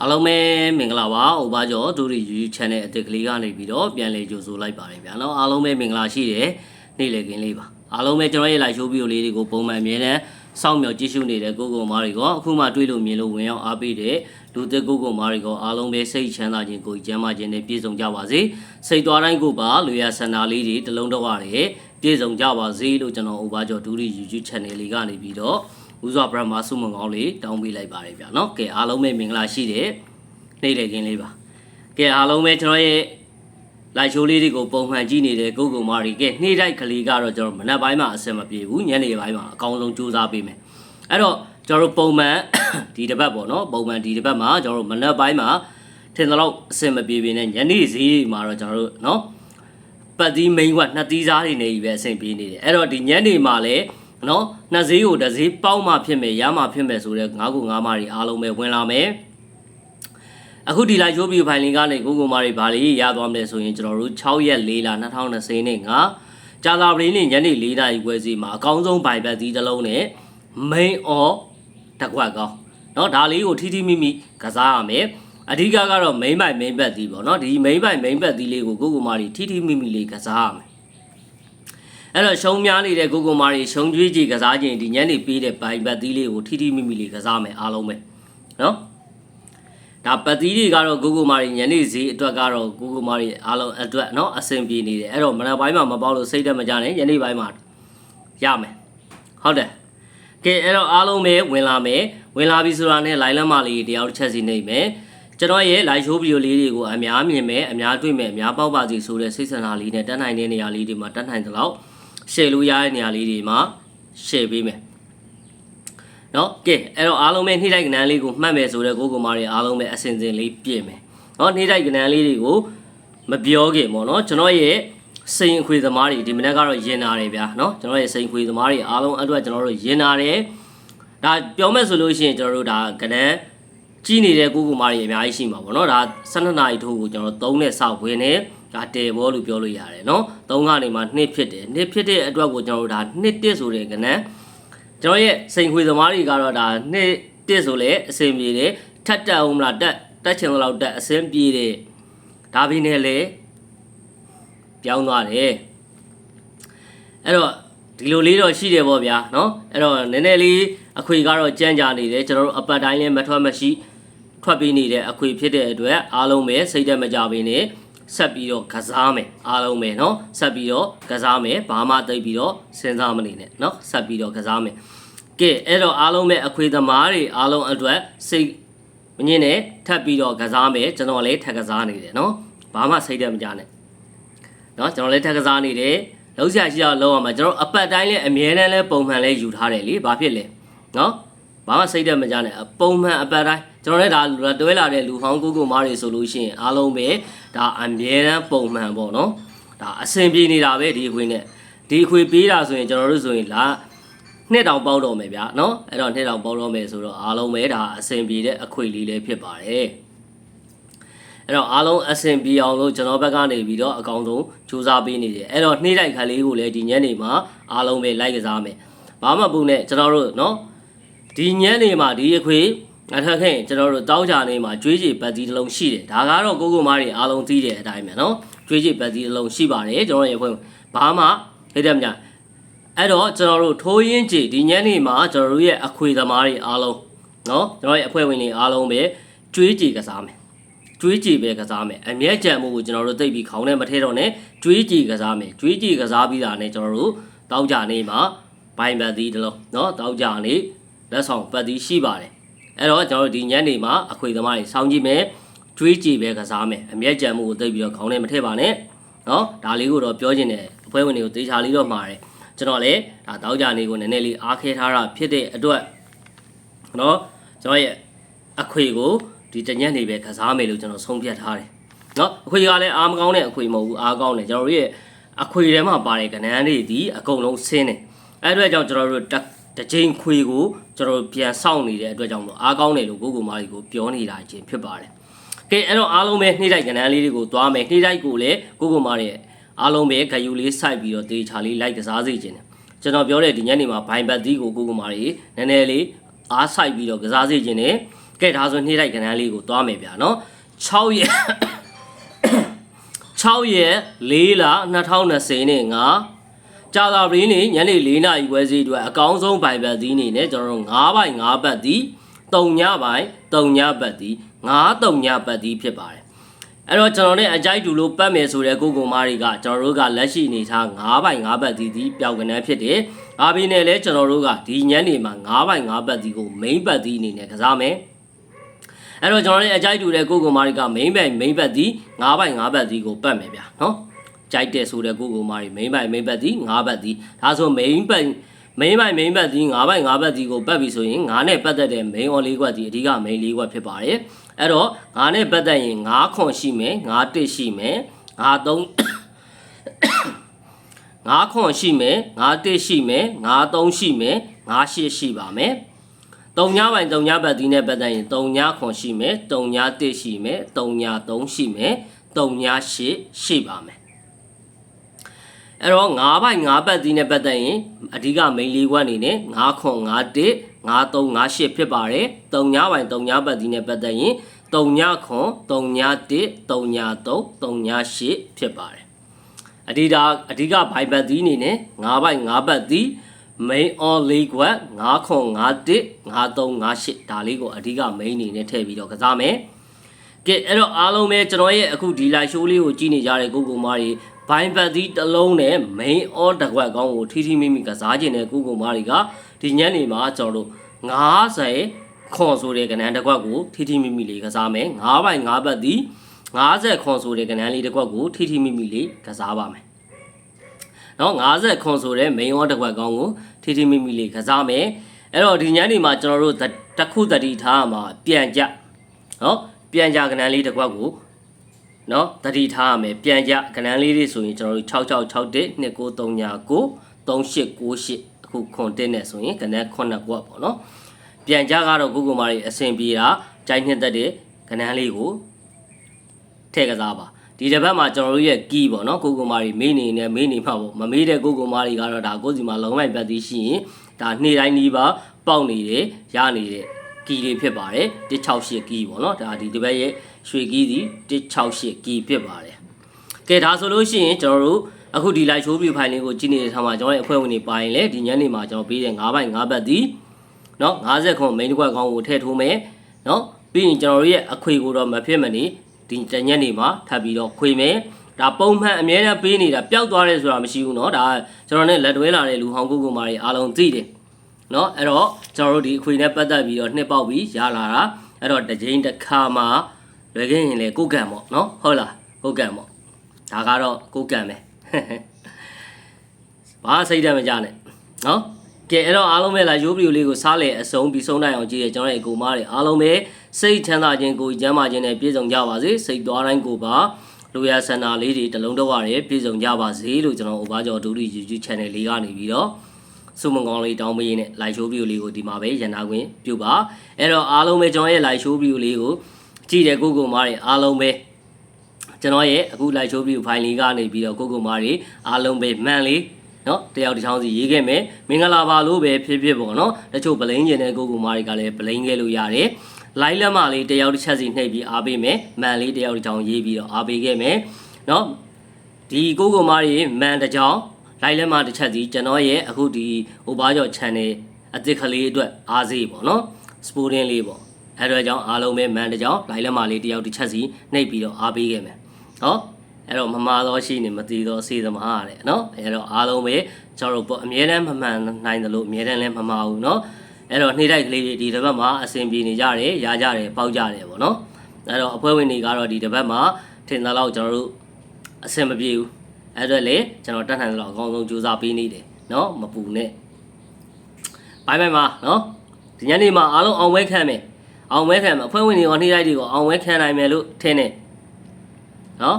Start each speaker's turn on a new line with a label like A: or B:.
A: အားလုံးပဲမင်္ဂလာပါဥပါကျော်ဒူရီ YouTube channel အသစ်ကလေးကနေပြီးတော့ပြန်လည်ကြိုဆိုလိုက်ပါတယ်ဗျာနော်အားလုံးပဲမင်္ဂလာရှိတယ်နေ့လည်ခင်းလေးပါအားလုံးပဲကျွန်တော်ရဲ့ live show video လေးတွေကိုပုံမှန်အမြဲတမ်းစောင့်မျှော်ကြည့်ရှုနေတဲ့ကိုကိုမားတွေကအခုမှတွေ့လို့မြင်လို့ဝင်ရောက်အားပေးတဲ့လူသစ်ကိုကိုမားတွေကအားလုံးပဲစိတ်ချမ်းသာခြင်းကိုယ်ကျန်းမာခြင်းနဲ့ပြည့်စုံကြပါစေစိတ်သွားတိုင်းကိုပါလူရဆန္ဒလေးတွေတလုံးတော့ရတယ်ပြည့်စုံကြပါစေလို့ကျွန်တော်ဥပါကျော်ဒူရီ YouTube channel လေးကနေပြီးတော့ ဦးစွာဗရမဆုမွန်ကောင်းလေးတောင်းပေးလိုက်ပါတယ်ဗျာနော်ကဲအားလုံးပဲမင်္ဂလာရှိတဲ့နေ့လည်ခင်းလေးပါကဲအားလုံးပဲကျွန်တော်ရဲ့လိုက်ရှိုးလေးတွေကိုပုံမှန်ကြည့်နေတဲ့ကိုကိုမာရီကနှိမ့်တိုက်ကလေးကတော့ကျွန်တော်မနက်ပိုင်းမှာအဆင်မပြေဘူးညနေပိုင်းမှာအကောင်းဆုံးစူးစမ်းပေးမယ်အဲ့တော့ကျွန်တော်တို့ပုံမှန်ဒီတစ်ပတ်ပေါ့နော်ပုံမှန်ဒီတစ်ပတ်မှာကျွန်တော်တို့မနက်ပိုင်းမှာထင်သလောက်အဆင်မပြေပေနဲ့ညနေဈေးတွေမှာတော့ကျွန်တော်တို့နော်ပတ်သီးမိန်ကနှစ်သီးစားတွေနေပြီပဲအဆင်ပြေနေတယ်အဲ့တော့ဒီညနေမှာလည်း နော်နှစ်ဈေးကိုတစ်ဈေးပေါက်မှဖြစ်မယ်ရမှဖြစ်မယ်ဆိုတော့ငါးခုငါးမတွေအားလုံးပဲဝင်လာမယ် အခုဒီလာရိုးဗီဖိုင်လင်ကနေကိုကိုမာတွေဘာလေးရသွားမလဲဆိုရင်ကျွန်တော်တို့6ရက်4လ2020နဲ့ငါကြာသာပရင်းနဲ့ညနေ4နာရီခွဲစီမှာအကောင်းဆုံးဘိုင်ဘက်သီးတစ်လုံးနဲ့ main or တစ်ခွက်ကောင်းเนาะဒါလေးကိုထိထိမိမိကစားရမယ်အဓိကကတော့ main ဘိုင် main ဘက်သီးပေါ့เนาะဒီ main ဘိုင် main ဘက်သီးလေးကိုကိုကိုမာတွေထိထိမိမိလေးကစားရမယ် အဲ့တော့ရှုံးများနေတဲ့ကိုကိုမာတွေရှုံးကြွေးကြီးကစားခြင်းဒီညနေပေးတဲ့ဘိုင်ဘတ်သီးလေးကိုထိထိမိမိလေးကစားမယ်အားလုံးပဲနော်ဒါပတ်သီးတွေကတော့ကိုကိုမာတွေညနေဈေးအတွက်ကတော့ကိုကိုမာတွေအားလုံးအတွက်နော်အဆင်ပြေနေတယ်အဲ့တော့မနက်ပိုင်းမှာမပေါက်လို့စိတ်တက်မကြနဲ့ညနေပိုင်းမှာရမယ်ဟုတ်တယ်ကဲအဲ့တော့အားလုံးပဲဝင်လာမယ်ဝင်လာပြီဆိုတာနဲ့ line လက်မလေးတရားတစ်ချက်စီနေမယ်ကျွန်တော်ရဲ့ live show video လေးတွေကိုအများမြင်မယ်အများတွေ့မယ်အများပေါက်ပါစေဆိုတဲ့စိတ်ဆန္ဒလေးနဲ့တတ်နိုင်တဲ့နေရာလေးတွေမှာတတ်နိုင်သလောက် share လို့ရတဲ့နေရာလေးတွေမှာ share ပေးမယ်နော်ကဲအဲ့တော့အားလုံးပဲနှိမ့်တိုက်ကနန်းလေးကိုမှတ်မယ်ဆိုတော့ကိုကိုမာတွေအားလုံးပဲအစင်စင်လေးပြည့်မယ်နော်နှိမ့်တိုက်ကနန်းလေးတွေကိုမပြောခင်ပေါ့နော်ကျွန်တော်ရဲ့စိန်အခွေသမားတွေဒီမနေ့ကတော့ရင်နာတယ်ဗျာနော်ကျွန်တော်ရဲ့စိန်ခွေသမားတွေအားလုံးအတွက်ကျွန်တော်တို့ရင်နာတယ်ဒါပြောမယ်ဆိုလို့ရှိရင်ကျွန်တော်တို့ဒါကနန်းကြီးနေတဲ့ကိုကိုမာတွေအများကြီးရှိမှာပေါ့နော်ဒါ12နာရီထိုးကိုကျွန်တော်3နဲ့စောက်ဝင်နေ ဒါတယ်ဘောလို့ပြောလို့ရတယ်နော်3ကနေမှ2ဖြစ်တယ်2ဖြစ်တဲ့အတွက်ကိုကျွန်တော်တို့ဒါ2တစ်ဆိုတဲ့ကနန်း ကျွန်တော်ရဲ့စိန်ခွေသမားတွေကတော့ဒါနှစ်တစ်ဆိုလေအစင်ပြေတယ်ထက်တက်အောင်မလားတက်တက်ချင်တော့တက်အစင်ပြေတယ်ဒါဘီနဲ့လေပြောင်းသွားတယ်အဲ့တော့ဒီလိုလေးတော့ရှိတယ်ပေါ့ဗျာเนาะအဲ့တော့နည်းနည်းလေးအခွေကတော့ကြမ်းကြနေတယ်ကျွန်တော်တို့အပတ်တိုင်းလည်းမထွက်မရှိထွက်ပြီးနေတဲ့အခွေဖြစ်တဲ့အတွက်အားလုံးပဲစိတ်တက်မကြဘဲနဲ့ ဆက်ပြီးတော့ကစားမယ်အားလုံးပဲเนาะဆက်ပြီးတော့ကစားမယ်ဘာမှတိတ်ပြီးတော့စဉ်းစားမနေနဲ့เนาะဆက်ပြီးတော့ကစားမယ်ကဲအဲ့တော့အားလုံးပဲအခွေသမားတွေအားလုံးအတွက်စိတ်မငင်းနဲ့ထပ်ပြီးတော့ကစားမယ်ကျွန်တော်လည်းထပ်ကစားနေတယ်เนาะဘာမှစိတ်တက်မကြနဲ့เนาะကျွန်တော်လည်းထပ်ကစားနေတယ်လုံးဆရာရှိအောင်လုံးအောင်မှာကျွန်တော်အပတ်တိုင်းလည်းအမြဲတမ်းလည်းပုံမှန်လည်းယူထားတယ်လေဘာဖြစ်လဲเนาะဘာမှစိတ်တက်မကြနဲ့အပုံမှန်အပတ်တိုင်း ကျွန်တော်လည်းဒါတွဲလာတဲ့လူဟောင်းကိုကိုမားတွေဆိုလို့ရှိရင်အားလုံးပဲဒါအမြဲတမ်းပုံမှန်ပေါ့နော်ဒါအဆင်ပြေနေတာပဲဒီအခွေနဲ့ဒီအခွေပေးတာဆိုရင်ကျွန်တော်တို့ဆိုရင်လာနှစ်တောင်ပေါက်တော့မယ်ဗျာနော်အဲ့တော့နှစ်တောင်ပေါက်တော့မယ်ဆိုတော့အားလုံးပဲဒါအဆင်ပြေတဲ့အခွေလေးလေးဖြစ်ပါတယ်အဲ့တော့အားလုံးအဆင်ပြေအောင်လို့ကျွန်တော်ဘက်ကနေပြီးတော့အကောင်းဆုံးစူးစမ်းပေးနေတယ်အဲ့တော့နှိမ့်တိုက်ခါလေးကိုလည်းဒီညနေမှာအားလုံးပဲလိုက်ကစားမယ်ဘာမှပူနဲ့ကျွန်တော်တို့နော်ဒီညနေမှာဒီအခွေ အထက်ခင်ကျွန်တော်တို့တောက်ကြနေမှာကျွေးကြည်ပတ်တီတစ်လုံးရှိတယ်ဒါကတော့ကိုကိုမားတွေအားလုံးသိတဲ့အတိုင်းပဲနော်ကျွေးကြည်ပတ်တီတစ်လုံးရှိပါတယ်ကျွန်တော်ရဲ့အဖွဲ့ဘာမှဟိတ်တယ်မညာအဲ့တော့ကျွန်တော်တို့ထိုးရင်းကြည်ဒီညနေမှာကျွန်တော်တို့ရဲ့အခွေသမားတွေအားလုံးနော်ကျွန်တော်ရဲ့အဖွဲ့ဝင်တွေအားလုံးပဲကျွေးကြည်ကစားမယ်ကျွေးကြည်ပဲကစားမယ်အမျက်ကြံမှုကိုကျွန်တော်တို့သိပြီးခေါင်းထဲမထဲတော့နဲ့ကျွေးကြည်ကစားမယ်ကျွေးကြည်ကစားပြီးတာနဲ့ကျွန်တော်တို့တောက်ကြနေမှာဘိုင်ပတ်တီတစ်လုံးနော်တောက်ကြနေလက်ဆောင်ပတ်တီရှိပါတယ် အဲ့တော့ကျွန်တော်တို့ဒီညနေမှာအခွေသမားတွေစောင်းကြည့်မယ်ကျွေးကြည့်ပဲကစားမယ်အမျက်ကြံမှုကိုသိပြီးတော့ခေါင်းထဲမထည့်ပါနဲ့နော်ဒါလေးကိုတော့ပြောချင်တယ်အဖွဲဝင်တွေကိုတေချာလေးတော့မှာတယ်ကျွန်တော်လည်းဒါတောက်ကြနေကိုနည်းနည်းလေးအားခဲထားတာဖြစ်တဲ့အတွက်နော်ကျွန်တော်ရဲ့အခွေကိုဒီတညက်နေပဲကစားမယ်လို့ကျွန်တော်ဆုံးဖြတ်ထားတယ်နော်အခွေကလည်းအားမကောင်းတဲ့အခွေမဟုတ်ဘူးအားကောင်းတယ်ကျွန်တော်တို့ရဲ့အခွေထဲမှာပါတဲ့ကဏ္ဍတွေဒီအကုန်လုံးဆင်းတယ်အဲ့အတွက်ကြောင့်ကျွန်တော်တို့တက်တစ်ချိန်ခွေကို ကျွန်တော်တို့ပြန်စောင့်နေတဲ့အတွက်ကြောင့်မလို့အားကောင်းတယ်လို့ကိုကိုမာကြီးကိုပြောနေတာချင်းဖြစ်ပါတယ်။ကဲအဲ့တော့အားလုံးပဲနှိမ့်တိုက်ကဏ္ဍလေးတွေကိုသွားမယ်နှိမ့်တိုက်ကိုလည်းကိုကိုမာရဲ့အားလုံးပဲဂယူလေးစိုက်ပြီးတော့တေချာလေးလိုက်ကစားစေခြင်းတယ်။ကျွန်တော်ပြောတဲ့ဒီညနေမှာဘိုင်ဘတ်သီးကိုကိုကိုမာကြီးနည်းနည်းလေးအားစိုက်ပြီးတော့ကစားစေခြင်းနဲ့ကဲဒါဆိုနေ့တိုက်ကဏ္ဍလေးကိုသွားမယ်ဗျာနော်6ရက်6ရက်4လ2020နဲ့ငါ ကြာသာပရင်းနေညနေ4နာရီပွဲစီအတွက်အကောင်းဆုံးဘိုင်ဘတ်သီးနေနဲ့ကျွန်တော်တို့9ဘိုင်9ဘတ်သီး3ညဘိုင်3ညဘတ်သီး9 3ညဘတ်သီးဖြစ်ပါတယ်အဲ့တော့ကျွန်တော်နဲ့အကြိုက်တူလို့ပတ်မယ်ဆိုတဲ့ကိုကိုမားတွေကကျွန်တော်တို့ကလက်ရှိအနေထား9ဘိုင်9ဘတ်သီးသီးပျောက်ကဏ္ဍဖြစ်တယ်။အားပြီးနဲ့လဲကျွန်တော်တို့ကဒီညနေမှာ9ဘိုင်9ဘတ်သီးကို main ဘတ်သီးအနေနဲ့ကစားမယ်။အဲ့တော့ကျွန်တော်တို့အကြိုက်တူတဲ့ကိုကိုမားတွေက main ဘတ် main ဘတ်သီး9ဘိုင်9ဘတ်သီးကိုပတ်မယ်ဗျာနော်။ ကြိုက်တဲ့ဆိုတဲ့ကိုကိုမားတွေ main ဘတ် main ဘတ်သီး9ဘတ်သီးဒါဆို main ဘတ် main ဘတ် main ဘတ်သီး9ဘိုင်9ဘတ်သီးကိုပတ်ပြီဆိုရင်9နဲ့ပတ်သက်တဲ့ main on လေးကွက်ဒီအဓိက main လေးကွက်ဖြစ်ပါတယ်။အဲ့တော့9နဲ့ပတ်သက်ရင်9ခွန်ရှိမယ်9တစ်ရှိမယ်9 3 9ခွန်ရှိမယ်9တစ်ရှိမယ်9 3ရှိမယ်9 8ရှိပါမယ်တုံညာပိုင်းတုံညာဘတ်ဒီနဲ့ပတ်သက်ရင်တုံညာခွန်ရှိမယ်တုံညာတစ်ရှိမယ်တုံညာ3ရှိမယ်တုံညာ8ရှိပါမယ် အဲ့တော့9ဘိုင်9ဘတ်ဒီနဲ့ပတ်သက်ရင်အဓိက main လေးခွက်အနေနဲ့9ခွန်9တစ်9 3 9 8ဖြစ်ပါတယ်တုံညာပိုင်းတုံညာဘတ်ဒီနဲ့ပတ်သက်ရင်တုံညာခွန်တုံညာတစ်တုံညာ3တုံညာ8ဖြစ်ပါတယ်အဓိကအဓိကဘိုင်ဘတ်သီးအနေနဲ့9ဘိုက်9ဘတ်သီး main on လေးကွက်9ခွန်9တစ်9 3 9 8ဒါလေးကိုအဓိက main အနေနဲ့ထည့်ပြီးတော့ကစားမယ်ကဲအဲ့တော့အားလုံးပဲကျွန်တော်ရဲ့အခုဒီ live show လေးကိုကြည့်နေကြတဲ့ကိုကိုမားတွေ ဘိုင်ဘတ်သီးတစ်လုံးနဲ့ main on တစ်ခွက်ကောင်းကိုထီထီမိမိကစားခြင်းတဲ့ကိုကိုမားတွေကဒီညနေမှာကျွန်တော်တို့90ခွန်ဆိုတဲ့ကဏ္ဍတစ်ခွက်ကိုထီထီမိမိလေးကစားမယ်9ဘိုက်9ဘတ်သီး50ခွန်ဆိုတဲ့ကဏ္ဍလေးတစ်ခွက်ကိုထီထီမိမိလေးကစားပါမယ်နော်50ခွန်ဆိုတဲ့ main order တစ်ခွက်ကောင်းကိုထီထီမိမိလေးကစားမယ်အဲ့တော့ဒီညနေမှာကျွန်တော်တို့တစ်ခုတတိထားမှာပြန်ကြနော်ပြန်ကြကဏ္ဍလေးတစ်ခွက်ကို နော်တတိထားရမယ်ပြန်ကြကဏ္ဍလေးတွေဆိုရင်ကျွန်တော်တို့6661 2939 3898အခုခွန်တက်နေဆိုရင်ကဏ္ဍ9ကွက်ပေါ့နော်ပြန်ကြကတော့ကိုကိုမာရီအဆင်ပြေတာကြိုင်းနှစ်သက်တဲ့ကဏ္ဍလေးကိုထည့်ကစားပါဒီတစ်ပတ်မှာကျွန်တော်တို့ရဲ့ key ပေါ့နော်ကိုကိုမာရီမေးနေနေမေးနေမှာပေါ့မမေးတဲ့ကိုကိုမာရီကတော့ဒါကိုစီမှာလုံးဝပတ်သေးရှိရင်ဒါနေ့တိုင်းနီးပါပေါက်နေတယ်ရနေတဲ့ key တွေဖြစ်ပါတယ်168 key ပေါ့နော်ဒါဒီတစ်ပတ်ရဲ့ ရွှေ key စီ168 key ဖြစ်ပါတယ်ကဲဒါဆိုလို့ရှိရင်ကျွန်တော်တို့အခုဒီ live show view file လေးကိုကြည့်နေတဲ့အခါမှာကျွန်တော်ရဲ့အဖွဲ့ဝင်တွေပါရင်လည်းဒီညနေမှာကျွန်တော်ပေးတဲ့9ဘိုက်9ဘတ်ဒီနော်50ခွန် main တစ်ခွက်ကောင်းကိုထည့်ထိုးမယ်နော်ပြီးရင်ကျွန်တော်တို့ရဲ့အခွေကိုတော့မဖြစ်မနေဒီတညက်နေမှာထပ်ပြီးတော့ခွေမယ်ဒါပုံမှန်အများနဲ့ပေးနေတာပျောက်သွားတယ်ဆိုတာမရှိဘူးเนาะဒါကျွန်တော်နဲ့လက်တွဲလာတဲ့လူဟောင်းကိုကိုမာတွေအားလုံးသိတယ်เนาะအဲ့တော့ကျွန်တော်တို့ဒီအခွေနဲ့ပတ်သက်ပြီးတော့နှစ်ပေါက်ပြီးရလာတာအဲ့တော့တစ်ချိန်တစ်ခါမှာ လွယ်ကင်းရင်လေကိုကံပေါ့နော်ဟုတ်လားကိုကံပေါ့ဒါကတော့ကိုကံပဲဘာစိတ်ဓာတ်မကြနဲ့နော်ကဲအဲ့တော့အားလုံးပဲလာရိုးဗီဒီယိုလေးကိုစားလေအဆုံးပြီးဆုံးနိုင်အောင်ကြည့်ရကျွန်တော်ရဲ့အကူမားတွေအားလုံးပဲစိတ်ချမ်းသာခြင်းကိုကျမ်းမာခြင်းနဲ့ပြည့်စုံကြပါစေစိတ်သွားတိုင်းကိုပါလူရဆန္ဒလေးတွေတလုံးတော့ရဲပြည့်စုံကြပါစေလို့ကျွန်တော်ဥပကျော်ဒူရီ YouTube channel လေးကနေပြီးတော့စုမကောင်းလေးတောင်းပေးရင်းနဲ့ live show video လေးကိုဒီမှာပဲရန်နာခွင့်ပြုပါအဲ့တော့အားလုံးပဲကျွန်တော်ရဲ့ live show video လေးကို ကြည့်တဲ့ကိုကိုမားတွေအားလုံးပဲကျွန်တော်ရဲ့အခု live show video file လေးကနေပြီးတော့ကိုကိုမားတွေအားလုံးပဲမှန်လေးနော်တယောက်တစ်ချောင်းစီရေးခဲ့မယ်မင်္ဂလာပါလို့ပဲဖြစ်ဖြစ်ပေါ့နော်တချို့ဗလိန်ကျင်တဲ့ကိုကိုမားတွေကလည်းဗလိန်ခဲ့လို့ရတယ်လိုင်းလက်မလေးတယောက်တစ်ချက်စီနှိပ်ပြီးအားပေးမယ်မန်လေးတယောက်တစ်ချောင်းရေးပြီးတော့အားပေးခဲ့မယ်နော်ဒီကိုကိုမားတွေမန်တစ်ချောင်းလိုင်းလက်မတစ်ချက်စီကျွန်တော်ရဲ့အခုဒီဟိုဘာကျော် channel အသစ်ကလေးအတွက်အားစေးပေါ့နော် sporting လေးပေါ့ အဲ့တော့ကြောင့်အားလုံးပဲမန်တစ်ချောင်းလိုင်းလက်မလေးတယောက်တစ်ချက်စီနှိပ်ပြီးတော့အားပေးခဲ့မယ်ဟောအဲ့တော့မမာသောရှိနေမသိသောစေသမားရတယ်နော်အဲ့တော့အားလုံးပဲကျွန်တော်တို့ပေါ့အမြဲတမ်းမမှန်နိုင်တယ်လို့အမြဲတမ်းလည်းမမှားဘူးနော်အဲ့တော့နေ့တိုက်ကလေးတွေဒီတစ်ပတ်မှာအဆင်ပြေနေကြတယ်ရကြတယ်ပေါက်ကြတယ်ပေါ့နော်အဲ့တော့အဖွဲ့ဝင်တွေကတော့ဒီတစ်ပတ်မှာထင်သလောက်ကျွန်တော်တို့အဆင်မပြေဘူးအဲ့တော့လေကျွန်တော်တတ်နိုင်သလောက်အကောင်းဆုံးကြိုးစားပေးနေတယ်နော်မပူနဲ့ဘိုင်ဘိုင်မှာနော်ဒီညနေမှာအားလုံးအောင်ဝဲခံမယ် အောင်ဝဲခံမယ်အဖွဲ့ဝင်တွေရောနေ့တိုက်တွေကိုအောင်ဝဲခံနိုင်မယ်လို့ထင်တယ်နော်